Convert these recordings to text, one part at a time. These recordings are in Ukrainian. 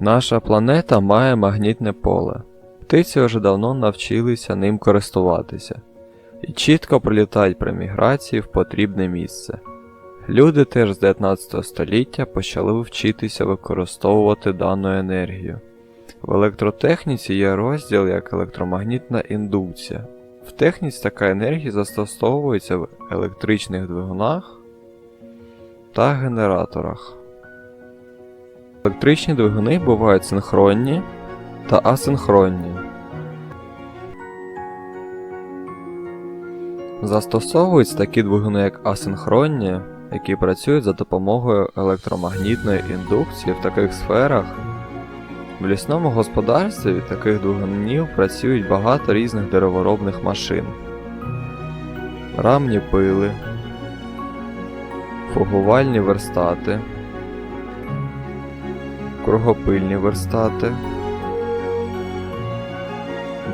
Наша планета має магнітне поле. Птиці вже давно навчилися ним користуватися і чітко прилітають при міграції в потрібне місце. Люди теж з 19 століття почали вчитися використовувати дану енергію. В електротехніці є розділ як електромагнітна індукція. В техніці така енергія застосовується в електричних двигунах та генераторах. Електричні двигуни бувають синхронні та асинхронні. Застосовуються такі двигуни, як асинхронні, які працюють за допомогою електромагнітної індукції в таких сферах. В лісному господарстві від таких двигунів працюють багато різних дереворобних машин. Рамні пили, фугувальні верстати, кругопильні верстати,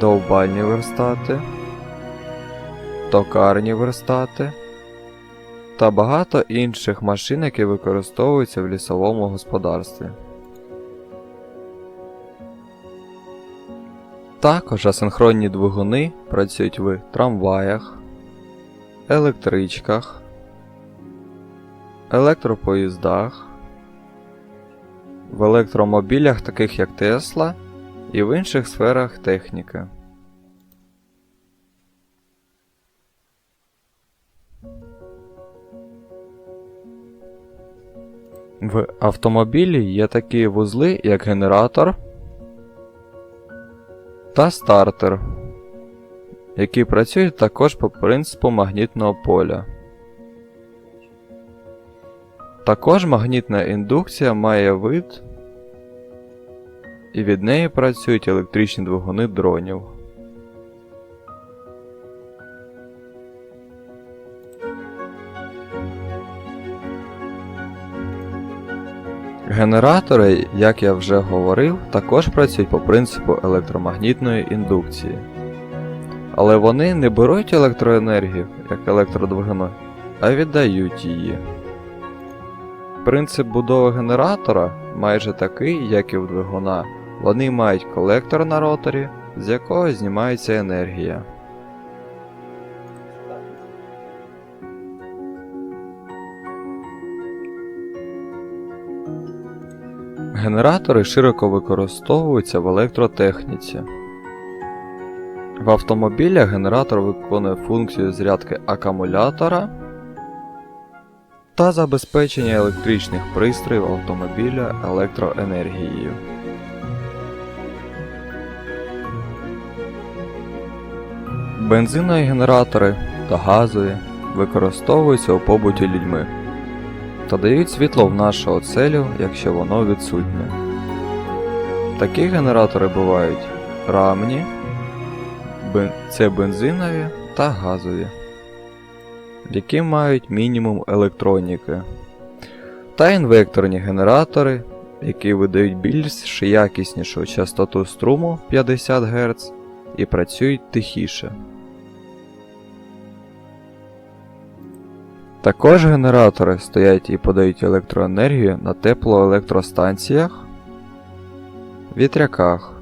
довбальні верстати, токарні верстати. Та багато інших машин, які використовуються в лісовому господарстві. Також асинхронні двигуни працюють в трамваях, електричках, електропоїздах, в електромобілях, таких як Тесла, і в інших сферах техніки. В автомобілі є такі вузли, як генератор та стартер, які працюють також по принципу магнітного поля. Також магнітна індукція має вид, і від неї працюють електричні двигуни дронів. Генератори, як я вже говорив, також працюють по принципу електромагнітної індукції. Але вони не беруть електроенергію, як електродвигуни, а віддають її. Принцип будови генератора майже такий, як і у двигуна. Вони мають колектор на роторі, з якого знімається енергія. Генератори широко використовуються в електротехніці. В автомобілях генератор виконує функцію зарядки акумулятора та забезпечення електричних пристроїв автомобіля електроенергією. Бензинові генератори та газові використовуються у побуті людьми та дають світло в нашу оцелю, якщо воно відсутнє. Такі генератори бувають рамні, це бензинові та газові, які мають мінімум електроніки, та інвекторні генератори, які видають більш якіснішу частоту струму 50 Гц і працюють тихіше. Також генератори стоять і подають електроенергію на теплоелектростанціях, вітряках,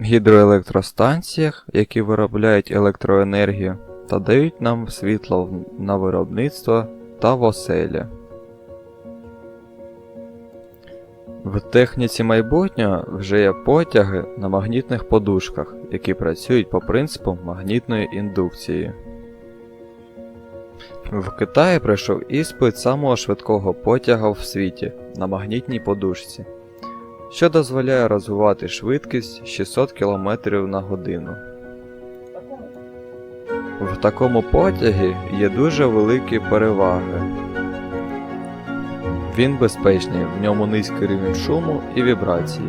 гідроелектростанціях, які виробляють електроенергію та дають нам світло на виробництво та в оселі. В техніці майбутнього вже є потяги на магнітних подушках, які працюють по принципу магнітної індукції. В Китаї пройшов іспит самого швидкого потяга в світі на магнітній подушці, що дозволяє розвивати швидкість 600 км на годину. В такому потягі є дуже великі переваги. Він безпечний, в ньому низький рівень шуму і вібрацій.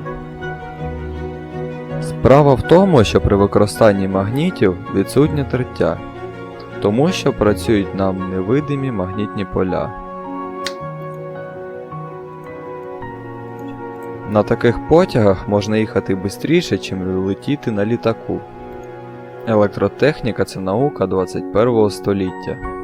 Справа в тому, що при використанні магнітів відсутнє тертя, тому що працюють нам невидимі магнітні поля. На таких потягах можна їхати швидше, чим летіти на літаку. Електротехніка це наука 21 століття.